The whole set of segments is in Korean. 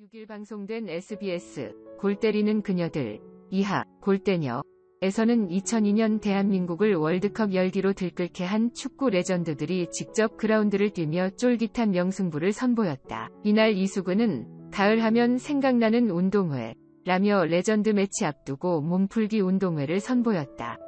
6일 방송된 SBS 골 때리는 그녀들 이하 골때녀 에서는 2002년 대한민국을 월드컵 열기로 들끓게 한 축구 레전드들이 직접 그라운드를 뛰며 쫄깃한 명승부를 선보였다. 이날 이수근은 가을 하면 생각나는 운동회 라며 레전드 매치 앞두고 몸풀기 운동회를 선보였다.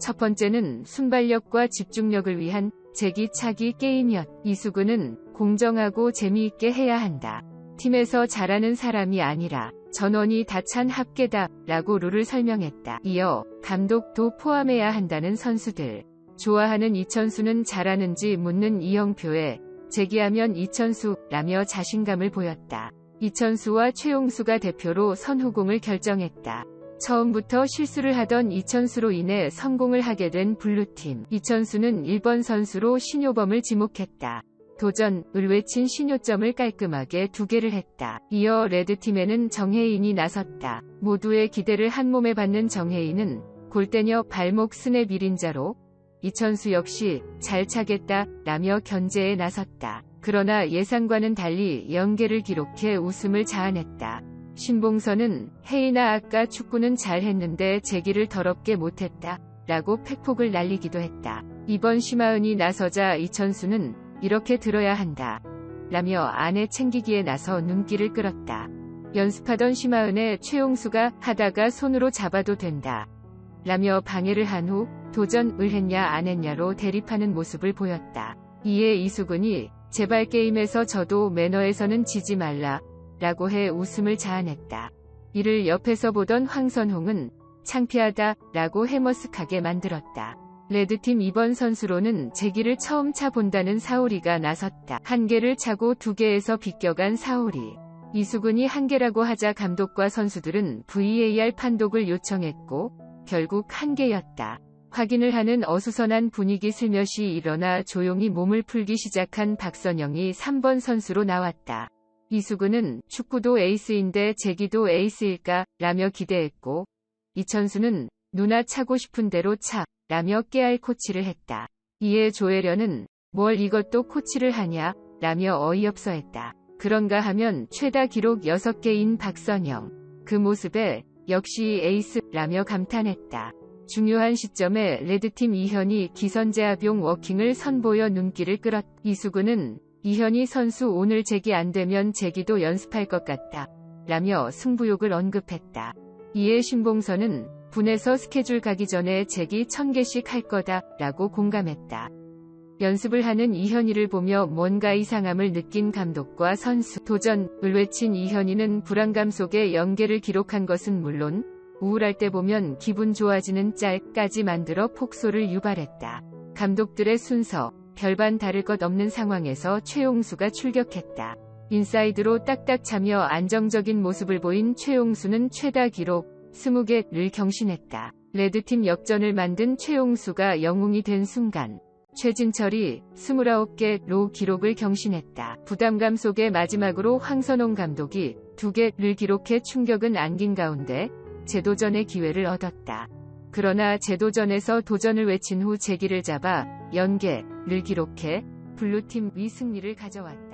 첫 번째는 순발력과 집중력을 위한 제기차기 게임이었. 이수근은 공정하고 재미있게 해야 한다. 팀에서 잘하는 사람이 아니라 전원이 다 찬 합계다 라고 룰을 설명했다. 이어 감독도 포함해야 한다는 선수들. 좋아하는 이천수는 잘하는지 묻는 이영표에 제기하면 이천수 라며 자신감을 보였다. 이천수와 최용수가 대표로 선후공을 결정했다. 처음부터 실수를 하던 이천수로 인해 성공을 하게 된 블루팀. 이천수는 1번 선수로 신효범을 지목했다. 도전, 을 외친 신효점을 깔끔하게 두 개를 했다. 이어 레드팀에는 정혜인이 나섰다. 모두의 기대를 한몸에 받는 정혜인은 골대녀 발목 스냅 1인자로 이천수 역시 잘 차겠다 라며 견제에 나섰다. 그러나 예상과는 달리 연계를 기록해 웃음을 자아냈다. 신봉선은 혜인아 아까 축구는 잘했는데 제기를 더럽게 못했다 라고 팩폭을 날리기도 했다. 이번 심하은이 나서자 이천수는 이렇게 들어야 한다. 라며 아내 챙기기에 나서 눈길을 끌었다. 연습하던 심하은의 최용수가 하다가 손으로 잡아도 된다. 라며 방해를 한 후 도전을 했냐 안 했냐로 대립하는 모습을 보였다. 이에 이수근이 제발 게임에서 저도 매너에서는 지지 말라 라고 해 웃음을 자아냈다. 이를 옆에서 보던 황선홍은 창피하다 라고 해머쓱하게 만들었다. 레드팀 2번 선수로는 제기를 처음 차본다는 사오리가 나섰다. 한 개를 차고 두 개에서 비껴간 사오리. 이수근이 한 개라고 하자 감독과 선수들은 VAR 판독을 요청했고 결국 한 개였다. 확인을 하는 어수선한 분위기 슬며시 일어나 조용히 몸을 풀기 시작한 박선영이 3번 선수로 나왔다. 이수근은 축구도 에이스인데 제기도 에이스일까? 라며 기대했고 이천수는 누나 차고 싶은 대로 차. 라며 깨알 코치를 했다. 이에 조혜련은 뭘 이것도 코치를 하냐? 라며 어이없어 했다. 그런가 하면 최다 기록 6개인 박선영. 그 모습에 역시 에이스 라며 감탄했다. 중요한 시점에 레드팀 이현이 기선제압용 워킹을 선보여 눈길을 끌었. 이수근은 이현이 선수 오늘 제기 안 되면 제기도 연습할 것 같다. 라며 승부욕을 언급했다. 이에 신봉선은 분에서 스케줄 가기 전에 제기 1000개씩 할 거다 라고 공감했다. 연습을 하는 이현이를 보며 뭔가 이상함을 느낀 감독과 선수 도전을 외친 이현이는 불안감 속에 연계를 기록한 것은 물론 우울할 때 보면 기분 좋아지는 짤까지 만들어 폭소를 유발했다. 감독들의 순서 별반 다를 것 없는 상황에서 최용수가 출격했다. 인사이드로 딱딱 차며 안정적인 모습을 보인 최용수는 최다 기록 20개를 경신했다. 레드팀 역전을 만든 최용수가 영웅이 된 순간 최진철이 29개로 기록을 경신했다. 부담감 속에 마지막으로 황선홍 감독이 2개를 기록해 충격은 안긴 가운데 재도전의 기회를 얻었다. 그러나 재도전에서 도전을 외친 후 재기를 잡아 연계를 기록해 블루팀 위 승리를 가져왔다.